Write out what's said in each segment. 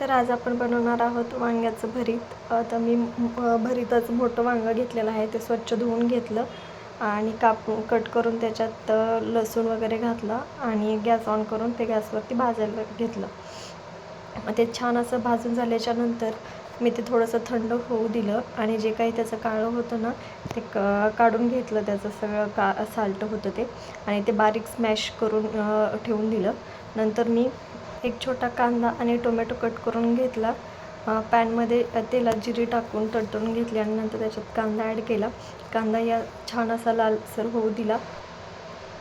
तर आज आपण बनवणार आहोत वांग्याचं भरीत. आता मी भरीतच मोठं वांगं घेतलेलं आहे ते स्वच्छ धुवून घेतलं आणि कापून कट करून त्याच्यात लसूण वगैरे घातलं आणि गॅस ऑन करून ते गॅसवरती भाजायला घेतलं. मग ते छान असं भाजून झाल्याच्यानंतर मी ते थोडंसं थंड होऊ दिलं आणि जे काही त्याचं काळं होतं ना ते क काढून घेतलं. त्याचं सगळं का साल्ट होतं ते आणि ते बारीक स्मॅश करून ठेवून दिलं. नंतर मी एक छोटा कांदा आणि टोमॅटो कट करून घेतला. पॅनमध्ये तेलात जिरी टाकून तडतडून घेतली आणि नंतर त्याच्यात कांदा ॲड केला. कांदा या छान असा लालसर होऊ दिला.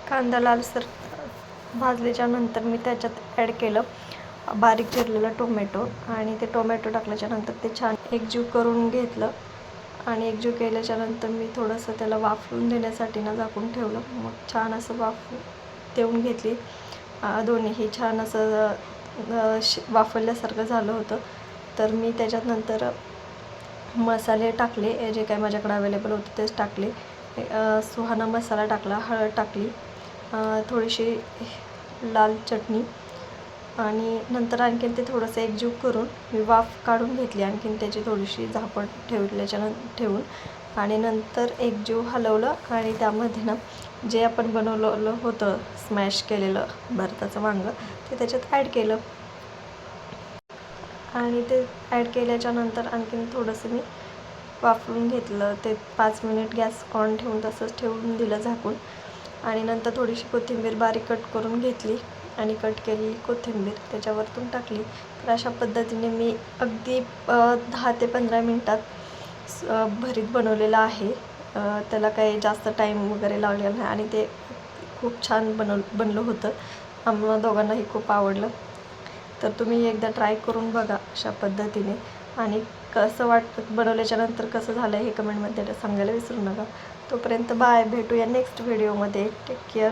कांदा लालसर भाजल्याच्या नंतर मी त्याच्यात ॲड केलं बारीक चिरलेला टोमॅटो आणि ते टोमॅटो टाकल्याच्या नंतर ते छान एकजीव करून घेतलं आणि एकजीव केल्याच्यानंतर मी थोडंसं त्याला वाफळून देण्यासाठी ना झाकून ठेवलं. मग छान असं वाफ देऊन घेतली. दोन्हीही छान असं श वाफवल्यासारखं झालं होतं. तर मी त्याच्यात नंतर मसाले टाकले जे काही माझ्याकडे अवेलेबल होते तेच टाकले. सुहाना मसाला टाकला हळद टाकली थोडीशी लाल चटणी आणि नंतर आणखीन ते थोडंसं एकजीव करून मी वाफ काढून घेतली आणखीन त्याची थोडीशी झापड ठेवल्याच्या ठेवून. आणि नंतर एकजीव हलवलं आणि त्यामध्ये ना जे आपण बनवलेलं होतं स्मॅश केलेलं भरताचं वांगं ते त्याच्यात ॲड केलं. आणि ते ॲड केल्याच्यानंतर आणखीन थोडंसं मी वाफवून घेतलं. ते पाच मिनिट गॅस ऑन ठेवून तसंच ठेवून दिलं झाकून. आणि नंतर थोडीशी कोथिंबीर बारीक कट करून घेतली आणि कट केलेली कोथिंबीर त्याच्यावरतून टाकली. तर अशा पद्धतीने मी अगदी दहा ते पंधरा मिनटात भरीत बनवलेलं आहे. त्याला काही जास्त टाईम वगैरे लागलेला नाही आणि ते खूप छान बनव बनलं होतं. आम्हाला दोघांनाही खूप आवडलं. तर तुम्ही एकदा ट्राय करून बघा अशा पद्धतीने. आणि कसं वाटतं बनवल्याच्यानंतर कसं झालं हे कमेंटमध्ये सांगायला विसरू नका. तोपर्यंत बाय भेटूया नेक्स्ट व्हिडिओमध्ये टेक केअर